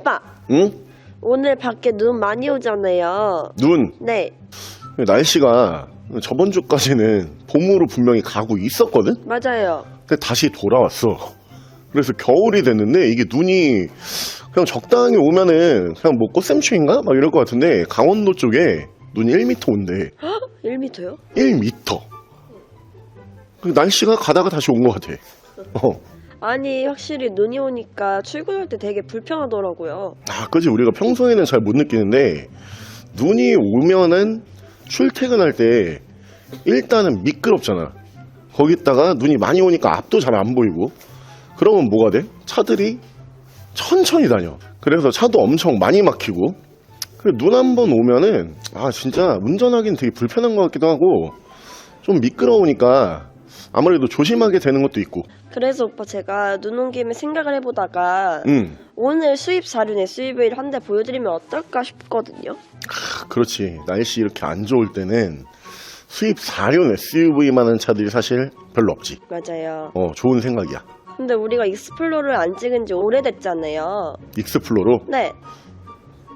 오빠, 응? 오늘 밖에 눈 많이 오잖아요. 눈. 네, 날씨가 저번 주까지는 봄으로 분명히 가고 있었거든? 맞아요. 근데 다시 돌아왔어. 그래서 겨울이 됐는데 이게 눈이 그냥 적당히 오면은 그냥 뭐 꽃샘추인가? 막 이럴 것 같은데 강원도 쪽에 눈이 1m 온대. 1m요? 1m. 그 날씨가 가다가 다시 온 것 같아. 어. 아니, 확실히 눈이 오니까 출근할 때 되게 불편하더라고요. 아, 그지 우리가 평소에는 잘 못 느끼는데 눈이 오면은 출퇴근할 때 일단은 미끄럽잖아. 거기다가 눈이 많이 오니까 앞도 잘 안 보이고 그러면 뭐가 돼? 차들이 천천히 다녀. 그래서 차도 엄청 많이 막히고 눈 한 번 오면은 아 진짜 운전하기는 되게 불편한 것 같기도 하고 좀 미끄러우니까 아무래도 조심하게 되는 것도 있고 그래서 오빠 제가 눈 온 김에 생각을 해보다가 음 오늘 수입 사륜 SUV를 한 대 보여드리면 어떨까 싶거든요. 아, 그렇지. 날씨 이렇게 안 좋을 때는 수입 4륜 SUV만 한 차들이 사실 별로 없지. 맞아요. 어, 좋은 생각이야. 근데 우리가 익스플로러를 안 찍은 지 오래됐잖아요. 익스플로로 네,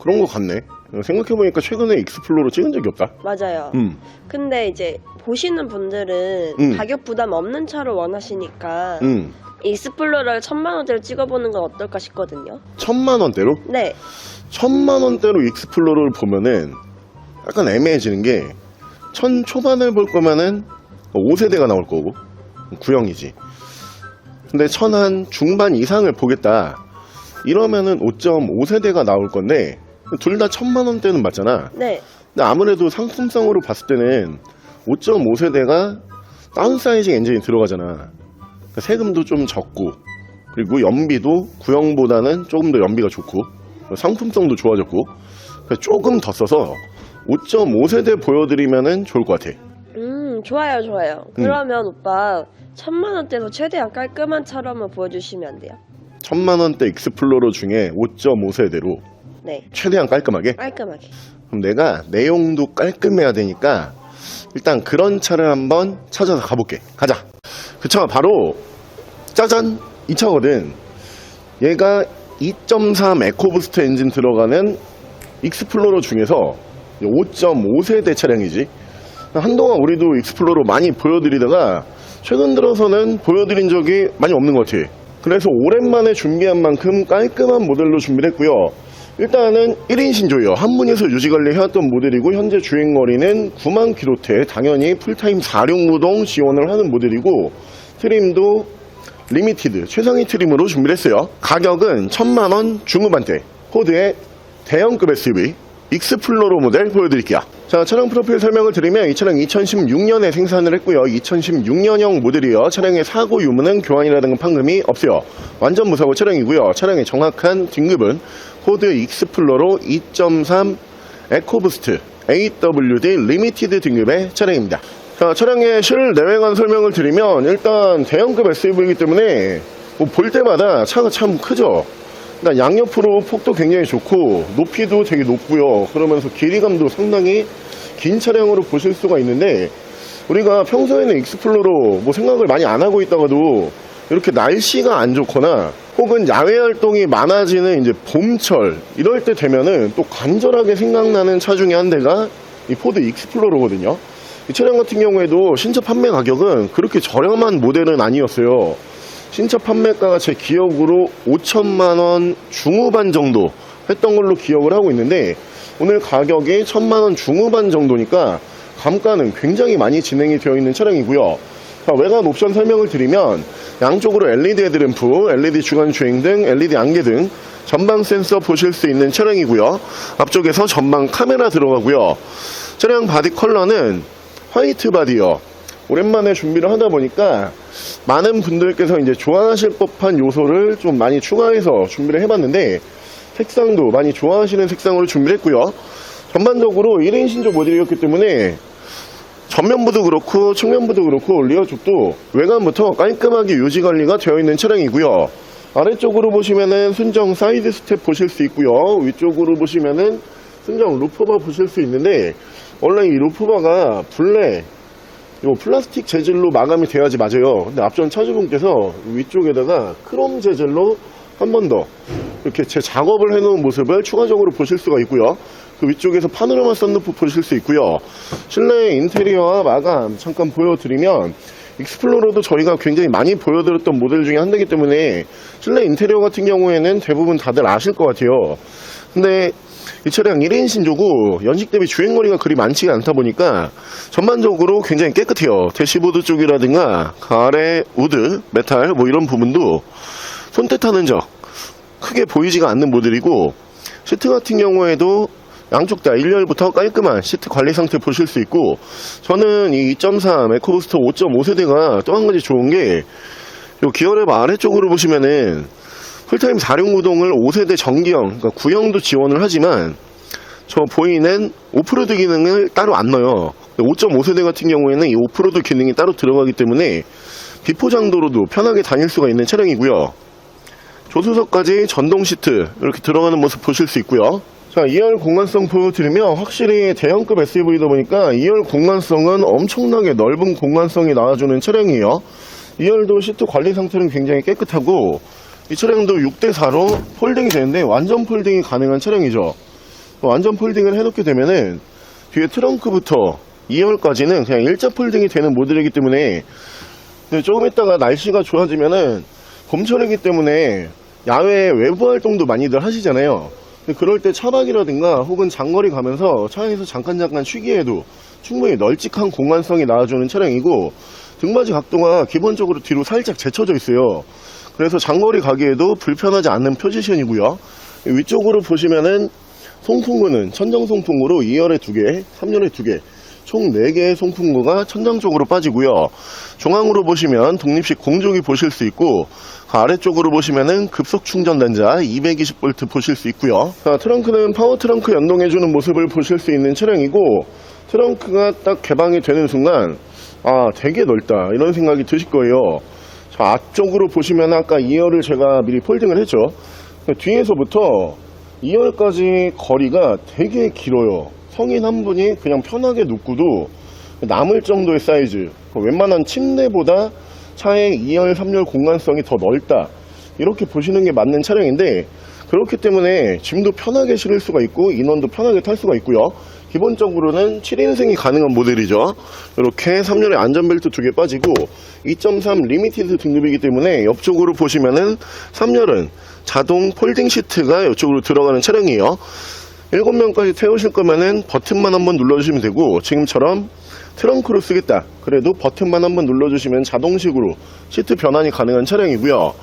그런 거 같네. 생각해보니까 최근에 익스플로로 찍은 적이 없다. 맞아요. 음, 근데 이제 보시는 분들은 음. 가격 부담 없는 차를 원하시니까 음. 익스플로러를 천만 원대로 찍어보는 건 어떨까 싶거든요. 천만 원대로? 네, 천만 원대로 익스플로러를 보면은 약간 애매해지는 게 천 초반을 볼 거면은 5세대가 나올 거고 구형이지. 근데 천 한 중반 이상을 보겠다. 이러면은 5.5세대가 나올 건데 둘 다 천만 원대는 맞잖아. 네, 근데 아무래도 상품성으로 봤을 때는 5.5세대가 다운사이징 엔진이 들어가잖아. 그러니까 세금도 좀 적고 그리고 연비도 구형보다는 조금 더 연비가 좋고 상품성도 좋아졌고 그래서 조금 더 써서 5.5세대 보여드리면은 좋을 것 같아. 음 좋아요 좋아요. 그러면 오빠 천만 원대에서 최대한 깔끔한 차로 한번 보여주시면 안 돼요? 천만 원대 익스플로러 중에 5.5세대로 네, 최대한 깔끔하게. 깔끔하게. 그럼 내가 내용도 깔끔해야 되니까 일단 그런 차를 한번 찾아서 가볼게. 가자. 그 차가 바로 짜잔 이 차거든. 얘가 2.3 에코부스트 엔진 들어가는 익스플로러 중에서 5.5세대 차량이지. 한동안 우리도 익스플로러 많이 보여드리다가 최근 들어서는 보여드린 적이 많이 없는 것 같아. 그래서 오랜만에 준비한 만큼 깔끔한 모델로 준비를 했고요. 일단은 1인 신조요. 한 분이서 유지관리 해왔던 모델이고 현재 주행거리는 9만 킬로대 당연히 풀타임 4륜 구동 지원을 하는 모델이고 트림도 리미티드 최상위 트림으로 준비를 했어요. 가격은 1000만원 중후반대 포드의 대형급 SUV 익스플로러 모델 보여드릴게요. 자, 차량 프로필 설명을 드리면 이 차량 2016년에 생산을 했고요. 2016년형 모델이요. 차량의 사고 유무는 교환이라든가 판금이 없어요. 완전 무사고 차량이고요. 차량의 정확한 등급은 포드 익스플로러 2.3 에코부스트 AWD 리미티드 등급의 차량입니다. 자, 차량의 실내외관 설명을 드리면 일단 대형급 SUV이기 때문에 뭐 볼 때마다 차가 참 크죠. 일단 양옆으로 폭도 굉장히 좋고 높이도 되게 높고요. 그러면서 길이감도 상당히 긴 차량으로 보실 수가 있는데 우리가 평소에는 익스플로러 뭐 생각을 많이 안 하고 있다가도 이렇게 날씨가 안 좋거나 혹은 야외 활동이 많아지는 이제 봄철 이럴 때 되면은 또 간절하게 생각나는 차 중에 한 대가 이 포드 익스플로러거든요. 이 차량 같은 경우에도 신차 판매 가격은 그렇게 저렴한 모델은 아니었어요. 신차 판매가가 제 기억으로 5천만 원 중후반 정도 했던 걸로 기억을 하고 있는데 오늘 가격이 천만 원 중후반 정도니까 감가는 굉장히 많이 진행이 되어 있는 차량이고요. 자, 외관 옵션 설명을 드리면 양쪽으로 LED 헤드램프, LED 주간 주행 등 LED 안개 등 전방 센서 보실 수 있는 차량이고요. 앞쪽에서 전방 카메라 들어가고요. 차량 바디 컬러는 화이트 바디요. 오랜만에 준비를 하다 보니까 많은 분들께서 이제 좋아하실 법한 요소를 좀 많이 추가해서 준비를 해봤는데 색상도 많이 좋아하시는 색상으로 준비를 했고요. 전반적으로 1인 신조 모델이었기 때문에 전면부도 그렇고 측면부도 그렇고 리어 쪽도 외관부터 깔끔하게 유지 관리가 되어 있는 차량이고요. 아래쪽으로 보시면은 순정 사이드 스텝 보실 수 있고요. 위쪽으로 보시면은 순정 루프바 보실 수 있는데 원래 이 루프바가 블랙 요 플라스틱 재질로 마감이 돼야지 맞아요. 근데 앞전 차주분께서 위쪽에다가 크롬 재질로 한 번 더 이렇게 제 작업을 해놓은 모습을 추가적으로 보실 수가 있고요. 그 위쪽에서 파노라마 썬루프 보실 수 있고요. 실내 인테리어와 마감 잠깐 보여드리면 익스플로러도 저희가 굉장히 많이 보여드렸던 모델 중에 한 대이기 때문에 실내 인테리어 같은 경우에는 대부분 다들 아실 것 같아요. 근데 이 차량 1인 신조고 연식 대비 주행거리가 그리 많지가 않다 보니까 전반적으로 굉장히 깨끗해요. 대시보드 쪽이라든가 가래, 우드, 메탈 뭐 이런 부분도 손때 타는 적 크게 보이지가 않는 모델이고 시트 같은 경우에도 양쪽 다 1열부터 깔끔한 시트 관리 상태 보실 수 있고 저는 이 2.3 에코부스터 5.5세대가 또 한 가지 좋은 게 요 기어랩 아래쪽으로 보시면은 풀타임 4륜 구동을 5세대 전기형, 그러니까 구형도 지원을 하지만 저 보이는 오프로드 기능을 따로 안 넣어요. 5.5세대 같은 경우에는 이 오프로드 기능이 따로 들어가기 때문에 비포장도로도 편하게 다닐 수가 있는 차량이고요. 조수석까지 전동 시트 이렇게 들어가는 모습 보실 수 있고요. 자, 2열 공간성 보여드리면 확실히 대형급 SUV다 보니까 2열 공간성은 엄청나게 넓은 공간성이 나와주는 차량이에요. 2열도 시트 관리 상태는 굉장히 깨끗하고 이 차량도 6대4로 폴딩이 되는데 완전 폴딩이 가능한 차량이죠. 완전 폴딩을 해놓게 되면은 뒤에 트렁크부터 2열까지는 그냥 일자 폴딩이 되는 모델이기 때문에 조금 있다가 날씨가 좋아지면은 봄철이기 때문에 야외 외부 활동도 많이들 하시잖아요. 그럴 때 차박이라든가 혹은 장거리 가면서 차에서 잠깐 잠깐 쉬기에도 충분히 널찍한 공간성이 나와주는 차량이고 등받이 각도가 기본적으로 뒤로 살짝 제쳐져 있어요. 그래서 장거리 가기에도 불편하지 않는 포지션이고요. 위쪽으로 보시면은 송풍구는 천정 송풍구로 2열에 2개, 3열에 2개, 총 4개의 송풍구가 천장 쪽으로 빠지고요. 중앙으로 보시면 독립식 공조기 보실 수 있고 그 아래쪽으로 보시면은 급속 충전 단자 220V 보실 수 있고요. 자, 트렁크는 파워 트렁크 연동해주는 모습을 보실 수 있는 차량이고 트렁크가 딱 개방이 되는 순간 아 되게 넓다 이런 생각이 드실 거예요. 자, 앞쪽으로 보시면 아까 2열을 제가 미리 폴딩을 했죠. 뒤에서부터 2열까지 거리가 되게 길어요. 성인 한 분이 그냥 편하게 눕고도 남을 정도의 사이즈. 웬만한 침대보다 차의 2열, 3열 공간성이 더 넓다. 이렇게 보시는 게 맞는 차량인데 그렇기 때문에 짐도 편하게 실을 수가 있고 인원도 편하게 탈 수가 있고요. 기본적으로는 7인승이 가능한 모델이죠. 이렇게 3열에 안전벨트 두 개 빠지고 2.3 리미티드 등급이기 때문에 옆쪽으로 보시면은 3열은 자동 폴딩 시트가 이쪽으로 들어가는 차량이에요. 7명까지 태우실 거면은 버튼만 한번 눌러주시면 되고 지금처럼 트렁크로 쓰겠다. 그래도 버튼만 한번 눌러주시면 자동식으로 시트 변환이 가능한 차량이고요.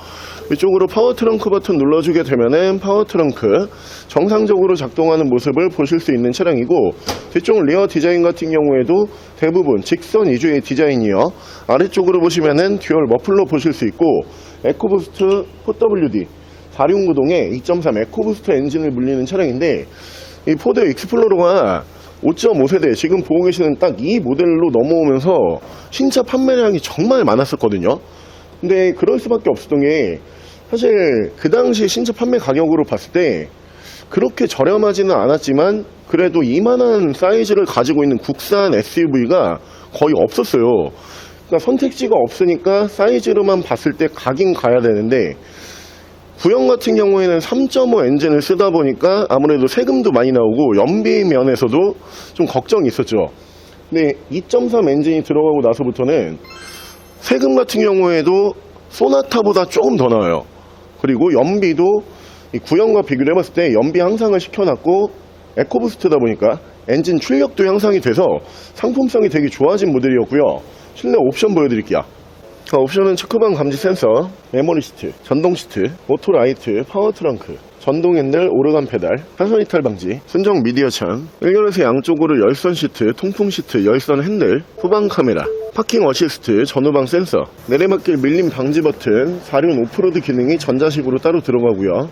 위쪽으로 파워 트렁크 버튼 눌러주게 되면은 파워 트렁크 정상적으로 작동하는 모습을 보실 수 있는 차량이고 뒤쪽 리어 디자인 같은 경우에도 대부분 직선 위주의 디자인이요. 아래쪽으로 보시면은 듀얼 머플러 보실 수 있고 에코부스트 4WD 4륜구동의 2.3 에코부스트 엔진을 물리는 차량인데 이 포드 익스플로러가 5.5세대 지금 보고 계시는 딱 이 모델로 넘어오면서 신차 판매량이 정말 많았었거든요. 근데 그럴 수밖에 없었던 게 사실 그 당시 신차 판매 가격으로 봤을 때 그렇게 저렴하지는 않았지만 그래도 이만한 사이즈를 가지고 있는 국산 SUV가 거의 없었어요. 그러니까 선택지가 없으니까 사이즈로만 봤을 때 가긴 가야 되는데 구형 같은 경우에는 3.5 엔진을 쓰다 보니까 아무래도 세금도 많이 나오고 연비 면에서도 좀 걱정이 있었죠. 근데 2.3 엔진이 들어가고 나서부터는 세금 같은 경우에도 소나타보다 조금 더 나와요. 그리고 연비도 이 구형과 비교를 해봤을 때 연비 향상을 시켜놨고 에코부스트다 보니까 엔진 출력도 향상이 돼서 상품성이 되게 좋아진 모델이었고요. 실내 옵션 보여드릴게요. 자, 옵션은 체크방 감지 센서, 메모리 시트, 전동 시트, 오토 라이트, 파워 트렁크, 전동 핸들, 오르간 페달, 탄소 이탈 방지, 순정 미디어 창, 1열에서 양쪽으로 열선 시트, 통풍 시트, 열선 핸들, 후방 카메라, 파킹 어시스트, 전후방 센서, 내리막길 밀림 방지 버튼, 4륜 오프로드 기능이 전자식으로 따로 들어가고요.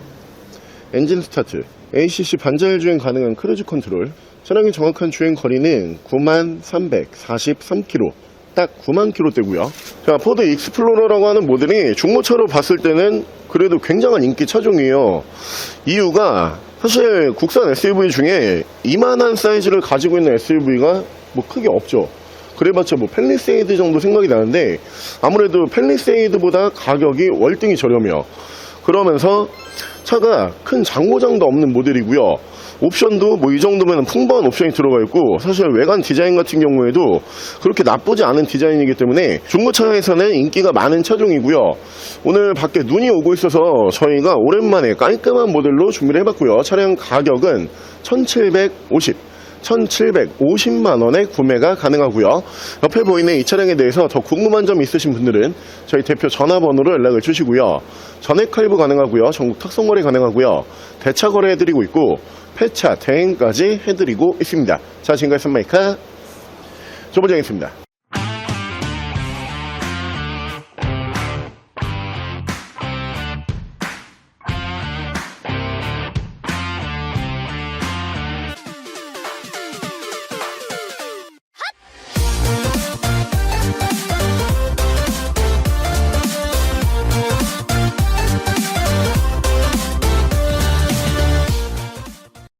엔진 스타트, ACC 반자율 주행 가능한 크루즈 컨트롤, 차량의 정확한 주행 거리는 9343km, 딱 9만 킬로대고요. 자, 포드 익스플로러라고 하는 모델이 중고차로 봤을 때는 그래도 굉장한 인기 차종이에요. 이유가 사실 국산 SUV 중에 이만한 사이즈를 가지고 있는 SUV가 뭐 크게 없죠. 그래봤자 뭐 펠리세이드 정도 생각이 나는데 아무래도 펠리세이드보다 가격이 월등히 저렴해요. 그러면서 차가 큰 장고장도 없는 모델이고요. 옵션도 뭐 이 정도면 풍부한 옵션이 들어가 있고 사실 외관 디자인 같은 경우에도 그렇게 나쁘지 않은 디자인이기 때문에 중고차에서는 인기가 많은 차종이고요. 오늘 밖에 눈이 오고 있어서 저희가 오랜만에 깔끔한 모델로 준비를 해봤고요. 차량 가격은 1750 1,750만 원에 구매가 가능하고요. 옆에 보이는 이 차량에 대해서 더 궁금한 점 있으신 분들은 저희 대표 전화번호로 연락을 주시고요. 전액 할부 가능하고요. 전국 탁송 거래 가능하고요. 대차 거래 해드리고 있고 폐차 대행까지 해드리고 있습니다. 자 지금까지 선마이카 조보장이었습니다.